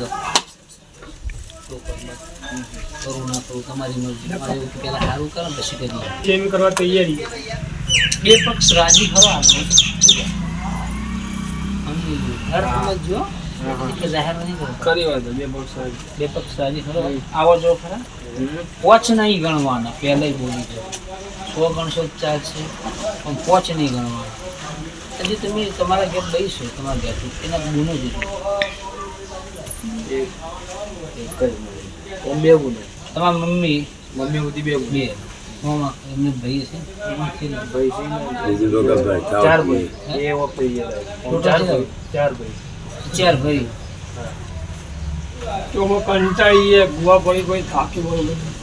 દો તો કરું તમારી મરજી. મારે એવું સારું કરો પછી કરીએ એમ કરવા તૈયારી. બે પક્ષ રાજી ખરા હર સમજો જાહેર નહીં કરો કરી વાત બે બોક્સ બે પક્ષ રાજી ખરો આવો. જો ખરા. પોચ નહીં ગણવાના પહેલાં બોલી છે સો ગણશો ચાલશે પણ પોચ નહીં ગણવાના. હજી તમે તમારા ઘેર લઈશો તમારા ઘેરથી. એના ગુનો જ ગુનો તમારા મમ્મી મમ્મી સુધી બે બે એમને ભાઈ છે. છે તો ચાર ભાઈ. એ હતા. ચાર ભાઈ. ચાર ભાઈ. ચાર તો હું ગુવા થાકી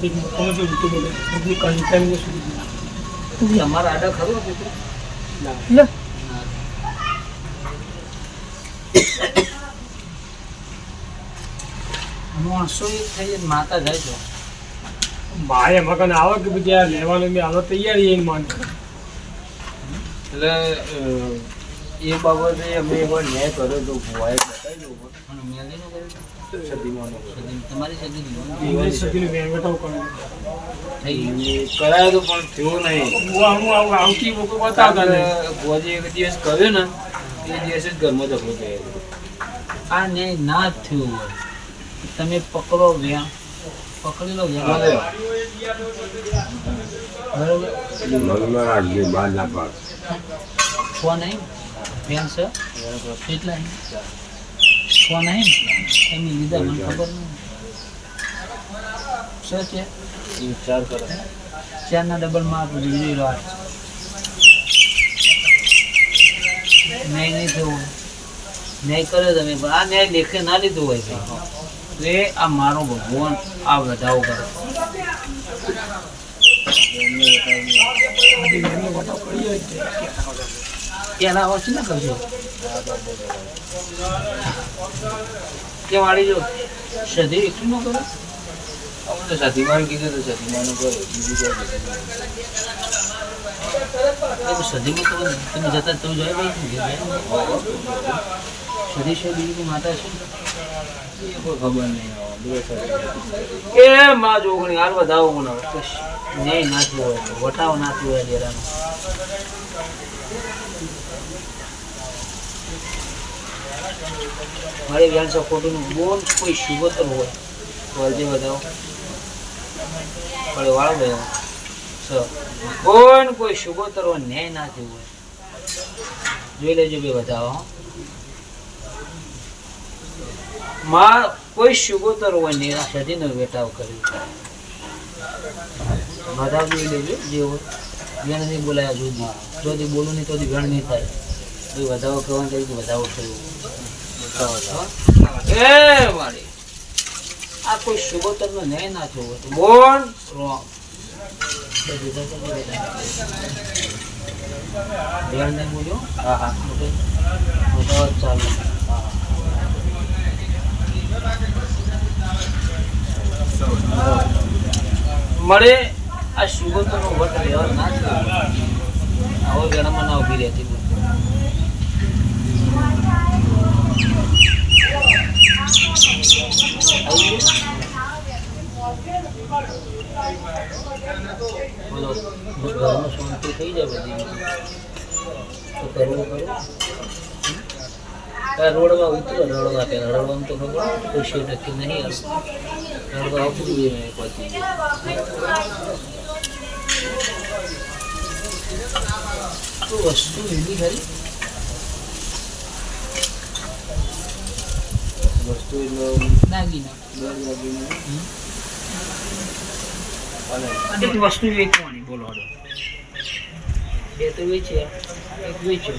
એક તમે શું બોલે કંટાળી સુધી તમારા આડા ખરું કૂતરું? માણસો એ થઈ માતા જાય છે મારે મકાન આવે કે પછી આ લેવાનું મેં હાલો તૈયારી એમ માન એટલે એ બાબતે અમે એકવાર ન્યાય કર્યો તો ભુવાએ બતાવી દઉં પણ મેલીનું કર્યું? તમારી સદીનું વેંગટાવ તો પણ થયો નહીં. ગુવા હું આવું આવતી બતાવતા એક દિવસ કર્યો ને એ દિવસે જ ઘરમાં ઝઘડો થયો. આ ન્યાય ના થયો હોય. તમે પકડો વ્યા. પકડી લો વ્યા. બરોબર? નહીં? છે? કેટલા નહીં નહીં? એમની લીધા મને ખબર નહીં. શું છે? એ વિચાર કરે. ચારના ડબલમાં આપણું જોઈ આઠ ન્યાય નહીં થયો કર્યો તમે પણ આ ન્યાય લેખે ના લીધું હોય. એ આ મારો ભગવાન આ વધાવો કરે એના આવા છે ને કરજો? કે વાળી જો? સધી એકલું ન કરો? તો સતીમાન કીધું તો સતીમાનું કર્યો બીજું તો સધીમાં તો તમે જતા તમે જોઈ ભાઈ સધી માતા છે? એ. માં જોગણી, હાલ વધાવો મને. ન્યાય ના થયો હોય વટાવ ના થયો હોય ડેરાનો. મારી વ્યાન સપોર્ટનું બોલ કોઈ શુભતર હોય તો અરજી વધાવો. પડે વાળો ગયો કોઈ કોઈ શુભતર હોય ન્યાય ના થયું હોય. જોઈ લેજો બે વધાવો હો. માં કોઈ શુગોતર હોય ને આ સદીનો વેટાવ કર્યો. બધા જોઈ લેજો જે હોય. વેણ નહીં બોલાયા જોજી જોથી બોલું નહીં તોથી વેણ નહીં થાય. તો વધાવો કહેવાનું તરીકે વધાવો થયો એ મારી આ કોઈ શુભોતર નો ન્યાય ના થયો હોય તો બોલ. રોંગ વેણ નહીં બોલ્યો હા. હા જ ચાલુ. મળે, આ શુગરનો વટ વ્યવહાર ના થયો આવો ગણમાં ના ઊભી રહેતી બોલ. ઘરમાં શાંતિ થઈ જાય બધી. તો ઉતરો, રડવા પેલા રડવાનું તો ખબર ખુશી નક્કી નહીં આવે. વસ્તુ એવી ખરી વસ્તુ એટલે વસ્તુ વેચવાની? બોલો બે તો વેચ્યા એક વેચ્યો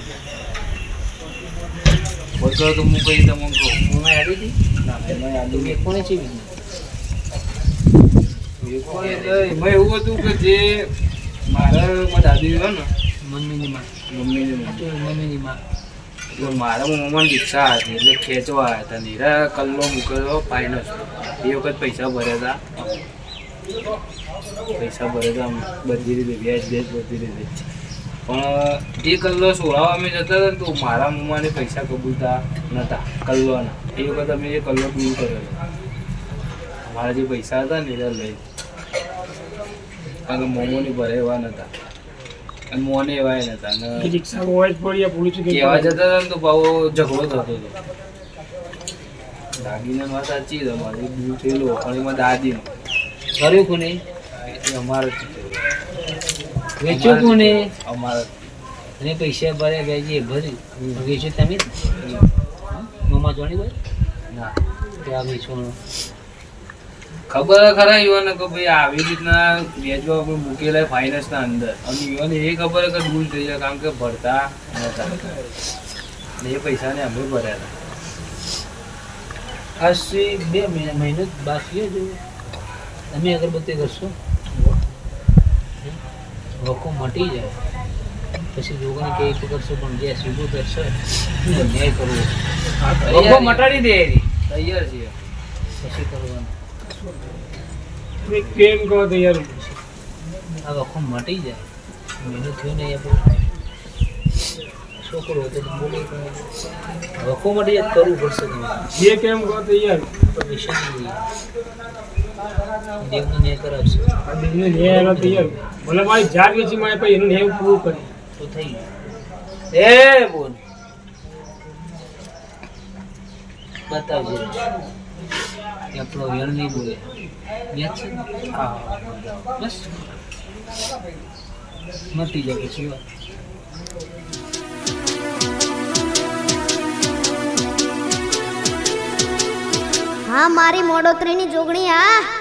બધો તો હું કઈ તમને કહું. હું આવી હતી? ના મેં કોને ચીવી? વેકો એટલે એમાં એવું હતું કે જે મારા દાદી હોય ને મમ્મીની માં મમ્મીને એટલે મારા મમ્માની રિક્ષા હતી એટલે ખેંચવા આવ્યા હતા નીરા કલ્લો મૂકેલો ફાઇનસ એ વખત પૈસા ભર્યા હતા પૈસા ભર્યા હતા બધી રીતે વ્યાજ વ્યાજ બધી રીતે પણ એ કલ્લો સોળાવા અમે જતા હતા ને તો મારા મમ્માને પૈસા કબૂલતા નહોતા કલ્લોના. એ વખત અમે એ કલ્લો દૂર કર્યો અમારા જે પૈસા હતા ને એ લઈ કારણ કે મોમોની ભરે એવા નતા અને મોને એવા નતા અને રિક્ષા હોય પડી પોલીસ કહેવા જતા હતા તો ભાવ ઝઘડો થતો હતો. દાગીના વાત સાચી છે અમારી. દૂર થયેલું પણ એમાં દાદીનું કર્યું કોને? એ અમારે વેચ્યું કોને? અમારે અને પૈસા ભર્યા વ્યાજે ભરી વેચ્યું તમે? મમ્મા જોણી ભાઈ ના. ત્યાં વેચવાનું? ખબર ખરા યુવાને કે ભાઈ આવી રીતના વેચવા આપણે મૂકેલા ફાઇનાન્સના અંદર. અને યુવાને એ ખબર કે ભૂલ થઈ જાય કારણ કે ભરતા નતા. એ પૈસાને અમે ભર્યા હતા. આજથી બે મહિના મહિનો બાકી જ તમે અગરબત્તી કરશો. વખો મટી જાય. પછી લોકોને કે એક કરશો પણ જે સીધું કરશો ન્યાય કરવો. લોકો મટાડી દે. તૈયાર છે પછી કરવાનું. કેમ કહો તૈયાર આ વખો મટી જાય. મહેનત થયો નહીં આપણે છોકરો હતો બોલી વખો મટી જાય કરવું પડશે તમે જે કેમ કહો તૈયાર તો નહીં દેવનો ન્યાય કરાવશે. આ દિનને ન્યાય એનો તૈયાર મને મારી જાત વેચી મારે પછી એનું ન્યાય પૂરું કરી. તો થઈ ગયું. એ બોલ. બતાવજે. આપણો વેણ નહીં બોલે. યાદ છે? હા. બસ. મટી જાય પછી વાત. હા, મારી મોડોતરીની જોગણી આ